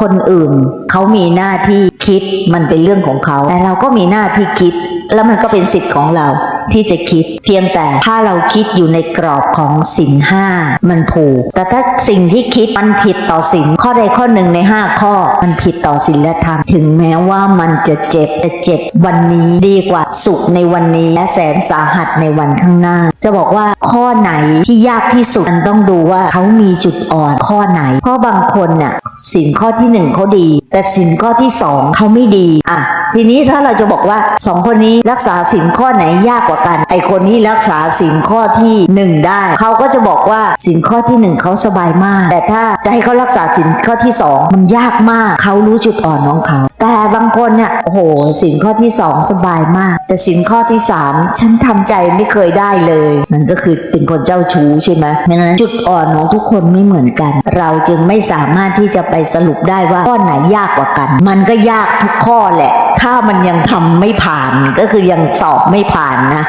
คนอื่นเขามีหน้าที่คิดมันเป็นเรื่องของเขา แต่เราก็มีหน้าที่คิด แล้วมันก็เป็นสิทธิ์ของเรา ที่จะคิด เพียงแต่ถ้าเราคิดอยู่ในกรอบของสินห้ามันผูก แต่ถ้าสิ่งที่คิดมันผิดต่อสินข้อใดข้อหนึ่งในห้าข้อ มันผิดต่อศีลธรรมถึงแม้ว่ามันจะเจ็บแต่เจ็บวันนี้ดีกว่าสุขในวันนี้และแสนสาหัสในวันข้างหน้า จะบอกว่าข้อไหนที่ยากที่สุดมันต้องดูว่าเขามีจุดอ่อนข้อไหนเพราะบางคนน่ะสินข้อที่หนึ่งเขาดี แต่สินข้อที่สองเขาไม่ดีอะ ทีนี้ถ้าเราจะบอกว่าสองคนนี้รักษาสินข้อไหนยากกว่ากัน ไอคนนี้รักษาสินข้อที่หนึ่งได้ เขาก็จะบอกว่าสินข้อที่หนึ่งเขาสบายมาก แต่ถ้าจะให้เขารักษาสินข้อที่สองมันยากมาก เขารู้จุดอ่อนของเขา แต่บางคนเนี่ยโอ้โหสินข้อที่สองสบายมาก แต่สินข้อที่สามฉันทำใจไม่เคยได้เลย มันก็คือเป็นคนเจ้าชู้ใช่ไหมดังนั้นจุดอ่อนของทุกคนไม่เหมือนกัน เราจึงไม่สามารถที่จะไปสรุปได้ว่าข้อไหนยากกว่ากัน มันก็ยากทุกข้อแหละ ถ้ามันยังทำไม่ผ่านก็คือยังสอบไม่ผ่านนะ